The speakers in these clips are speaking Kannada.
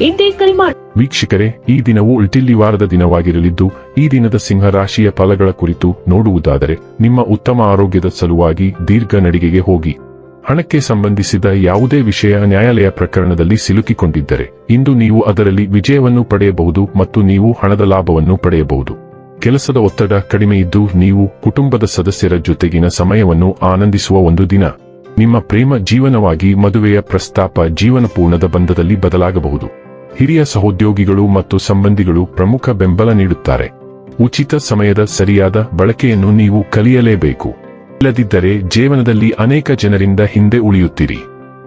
ಇಂದೇ ಕರೆ ಮಾಡಿ. ವೀಕ್ಷಕರೇ, ಈ ದಿನವು ಉಲ್ಟಿಲ್ಲಿ ವಾರದ ದಿನವಾಗಿರಲಿದ್ದು, ಈ ದಿನದ ಸಿಂಹ ರಾಶಿಯ ಫಲಗಳ ಕುರಿತು ನೋಡುವುದಾದರೆ, ನಿಮ್ಮ ಉತ್ತಮ ಆರೋಗ್ಯದ ಸಲುವಾಗಿ ದೀರ್ಘ ನಡಿಗೆಗೆ ಹೋಗಿ. ಹಣಕ್ಕೆ ಸಂಬಂಧಿಸಿದ ಯಾವುದೇ ವಿಷಯ ನ್ಯಾಯಾಲಯ ಪ್ರಕರಣದಲ್ಲಿ ಸಿಲುಕಿಕೊಂಡಿದ್ದರೆ, ಇಂದು ನೀವು ಅದರಲ್ಲಿ ವಿಜಯವನ್ನು ಪಡೆಯಬಹುದು ಮತ್ತು ನೀವು ಹಣದ ಲಾಭವನ್ನು ಪಡೆಯಬಹುದು. ಕೆಲಸದ ಒತ್ತಡ ಕಡಿಮೆಯಿದ್ದು ನೀವು ಕುಟುಂಬದ ಸದಸ್ಯರ ಜೊತೆಗಿನ ಸಮಯವನ್ನು ಆನಂದಿಸುವ ಒಂದು ದಿನ. ನಿಮ್ಮ ಪ್ರೇಮ ಜೀವನವಾಗಿ ಮದುವೆಯ ಪ್ರಸ್ತಾಪ ಜೀವನಪೂರ್ಣದ ಬಂಧದಲ್ಲಿ ಬದಲಾಗಬಹುದು. ಹಿರಿಯ ಸಹೋದ್ಯೋಗಿಗಳು ಮತ್ತು ಸಂಬಂಧಿಗಳು ಪ್ರಮುಖ ಬೆಂಬಲ ನೀಡುತ್ತಾರೆ. ಉಚಿತ ಸಮಯದ ಸರಿಯಾದ ಬಳಕೆಯನ್ನು ನೀವು ಕಲಿಯಲೇಬೇಕು. ಇಲ್ಲದಿದ್ದರೆ ಜೀವನದಲ್ಲಿ ಅನೇಕ ಜನರಿಂದ ಹಿಂದೆ ಉಳಿಯುತ್ತೀರಿ.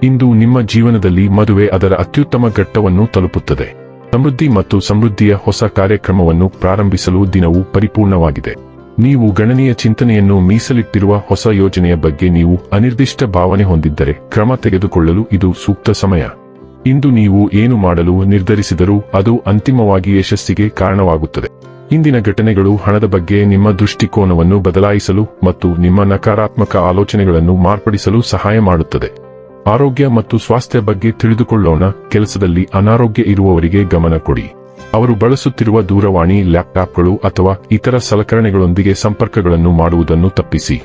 ಇಂದು ನಿಮ್ಮ ಜೀವನದಲ್ಲಿ ಮದುವೆ ಅದರ ಅತ್ಯುತ್ತಮ ಘಟ್ಟವನ್ನು ತಲುಪುತ್ತದೆ. ಸಮೃದ್ಧಿ ಮತ್ತು ಸಮೃದ್ಧಿಯ ಹೊಸ ಕಾರ್ಯಕ್ರಮವನ್ನು ಪ್ರಾರಂಭಿಸಲು ದಿನವು ಪರಿಪೂರ್ಣವಾಗಿದೆ. ನೀವು ಗಣನೀಯ ಚಿಂತನೆಯನ್ನು ಮೀಸಲಿಟ್ಟಿರುವ ಹೊಸ ಯೋಜನೆಯ ಬಗ್ಗೆ ನೀವು ಅನಿರ್ದಿಷ್ಟ ಭಾವನೆ ಹೊಂದಿದ್ದರೆ ಕ್ರಮ ತೆಗೆದುಕೊಳ್ಳಲು ಇದು ಸೂಕ್ತ ಸಮಯ. ಇಂದು ನೀವು ಏನು ಮಾಡಲು ನಿರ್ಧರಿಸಿದರೂ ಅದು ಅಂತಿಮವಾಗಿ ಯಶಸ್ಸಿಗೆ ಕಾರಣವಾಗುತ್ತದೆ. ಇಂದಿನ ಘಟನೆಗಳು ಹಣದ ಬಗ್ಗೆ ನಿಮ್ಮ ದೃಷ್ಟಿಕೋನವನ್ನು ಬದಲಾಯಿಸಲು ಮತ್ತು ನಿಮ್ಮ ನಕಾರಾತ್ಮಕ ಆಲೋಚನೆಗಳನ್ನು ಮಾರ್ಪಡಿಸಲು ಸಹಾಯ ಮಾಡುತ್ತದೆ. ಆರೋಗ್ಯ ಮತ್ತು ಸ್ವಾಸ್ಥ್ಯ ಬಗ್ಗೆ ತಿಳಿದುಕೊಳ್ಳೋಣ, ಕೆಲಸದಲ್ಲಿ ಅನಾರೋಗ್ಯ ಇರುವವರಿಗೆ ಗಮನ ಕೊಡಿ. ಅವರು ಬಳಸುತ್ತಿರುವ ದೂರವಾಣಿ ಲ್ಯಾಪ್ಟಾಪ್ಗಳು ಅಥವಾ ಇತರ ಸಲಕರಣೆಗಳೊಂದಿಗೆ ಸಂಪರ್ಕಗಳನ್ನು ಮಾಡುವುದನ್ನು ತಪ್ಪಿಸಿ.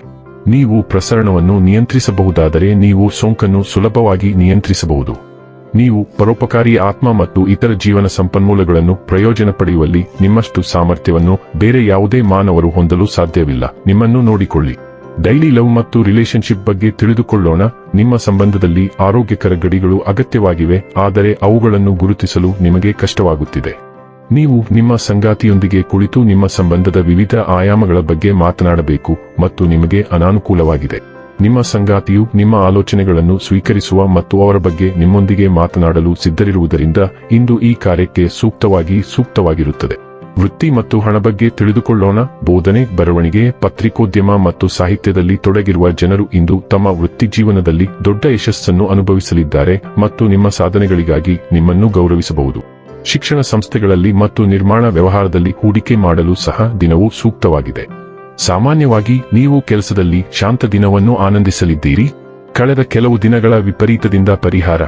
ನೀವು ಪ್ರಸರಣವನ್ನು ನಿಯಂತ್ರಿಸಬಹುದಾದರೆ ನೀವು ಸೋಂಕನ್ನು ಸುಲಭವಾಗಿ ನಿಯಂತ್ರಿಸಬಹುದು. ನೀವು ಪರೋಪಕಾರಿ ಆತ್ಮ ಮತ್ತು ಇತರ ಜೀವನ ಸಂಪನ್ಮೂಲಗಳನ್ನು ಪ್ರಯೋಜನ ಪಡೆಯುವಲ್ಲಿ ನಿಮ್ಮಷ್ಟು ಸಾಮರ್ಥ್ಯವನ್ನು ಬೇರೆ ಯಾವುದೇ ಮಾನವರು ಹೊಂದಲು ಸಾಧ್ಯವಿಲ್ಲ. ನಿಮ್ಮನ್ನು ನೋಡಿಕೊಳ್ಳಿ. ಡೈಲಿ ಲವ್ ಮತ್ತು ರಿಲೇಶನ್ಶಿಪ್ ಬಗ್ಗೆ ತಿಳಿದುಕೊಳ್ಳೋಣ. ನಿಮ್ಮ ಸಂಬಂಧದಲ್ಲಿ ಆರೋಗ್ಯಕರ ಗಡಿಗಳು ಅಗತ್ಯವಾಗಿವೆ, ಆದರೆ ಅವುಗಳನ್ನು ಗುರುತಿಸಲು ನಿಮಗೆ ಕಷ್ಟವಾಗುತ್ತಿದೆ. ನೀವು ನಿಮ್ಮ ಸಂಗಾತಿಯೊಂದಿಗೆ ಕುಳಿತು ನಿಮ್ಮ ಸಂಬಂಧದ ವಿವಿಧ ಆಯಾಮಗಳ ಬಗ್ಗೆ ಮಾತನಾಡಬೇಕು ಮತ್ತು ನಿಮಗೆ ಅನಾನುಕೂಲವಾಗಿದೆ. ನಿಮ್ಮ ಸಂಗಾತಿಯು ನಿಮ್ಮ ಆಲೋಚನೆಗಳನ್ನು ಸ್ವೀಕರಿಸುವ ಮತ್ತು ಅವರ ಬಗ್ಗೆ ನಿಮ್ಮೊಂದಿಗೆ ಮಾತನಾಡಲು ಸಿದ್ಧರಿರುವುದರಿಂದ ಇಂದು ಈ ಕಾರ್ಯಕ್ಕೆ ಸೂಕ್ತವಾಗಿ ಸೂಕ್ತವಾಗಿರುತ್ತದೆ. ವೃತ್ತಿ ಮತ್ತು ಹಣ ಬಗ್ಗೆ ತಿಳಿದುಕೊಳ್ಳೋಣ. ಬೋಧನೆ, ಬರವಣಿಗೆ, ಪತ್ರಿಕೋದ್ಯಮ ಮತ್ತು ಸಾಹಿತ್ಯದಲ್ಲಿ ತೊಡಗಿರುವ ಜನರು ಇಂದು ತಮ್ಮ ವೃತ್ತಿ ಜೀವನದಲ್ಲಿ ದೊಡ್ಡ ಯಶಸ್ಸನ್ನು ಅನುಭವಿಸಲಿದ್ದಾರೆ ಮತ್ತು ನಿಮ್ಮ ಸಾಧನೆಗಳಿಗಾಗಿ ನಿಮ್ಮನ್ನು ಗೌರವಿಸಬಹುದು. ಶಿಕ್ಷಣ ಸಂಸ್ಥೆಗಳಲ್ಲಿ ಮತ್ತು ನಿರ್ಮಾಣ ವ್ಯವಹಾರದಲ್ಲಿ ಹೂಡಿಕೆ ಮಾಡಲು ಸಹ ದಿನವೂ ಸೂಕ್ತವಾಗಿದೆ. ಸಾಮಾನ್ಯವಾಗಿ ನೀವು ಕೆಲಸದಲ್ಲಿ ಶಾಂತ ದಿನವನ್ನು ಆನಂದಿಸಲಿದ್ದೀರಿ. ಕಳೆದ ಕೆಲವು ದಿನಗಳ ವಿಪರೀತದಿಂದ ಪರಿಹಾರ.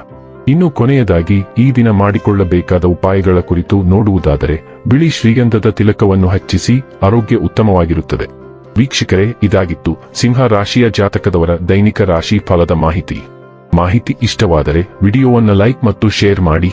ಇನ್ನು ಕೊನೆಯದಾಗಿ ಈ ದಿನ ಮಾಡಿಕೊಳ್ಳಬೇಕಾದ ಉಪಾಯಗಳ ಕುರಿತು ನೋಡುವುದಾದರೆ, ಬಿಳಿ ಶ್ರೀಗಂಧದ ತಿಲಕವನ್ನು ಹಚ್ಚಿಸಿ ಆರೋಗ್ಯ ಉತ್ತಮವಾಗಿರುತ್ತದೆ. ವೀಕ್ಷಕರೇ, ಇದಾಗಿತ್ತು ಸಿಂಹ ರಾಶಿಯ ಜಾತಕದವರ ದೈನಿಕ ರಾಶಿ ಫಲದ ಮಾಹಿತಿ. ಮಾಹಿತಿ ಇಷ್ಟವಾದರೆ ವಿಡಿಯೋವನ್ನು ಲೈಕ್ ಮತ್ತು ಶೇರ್ ಮಾಡಿ.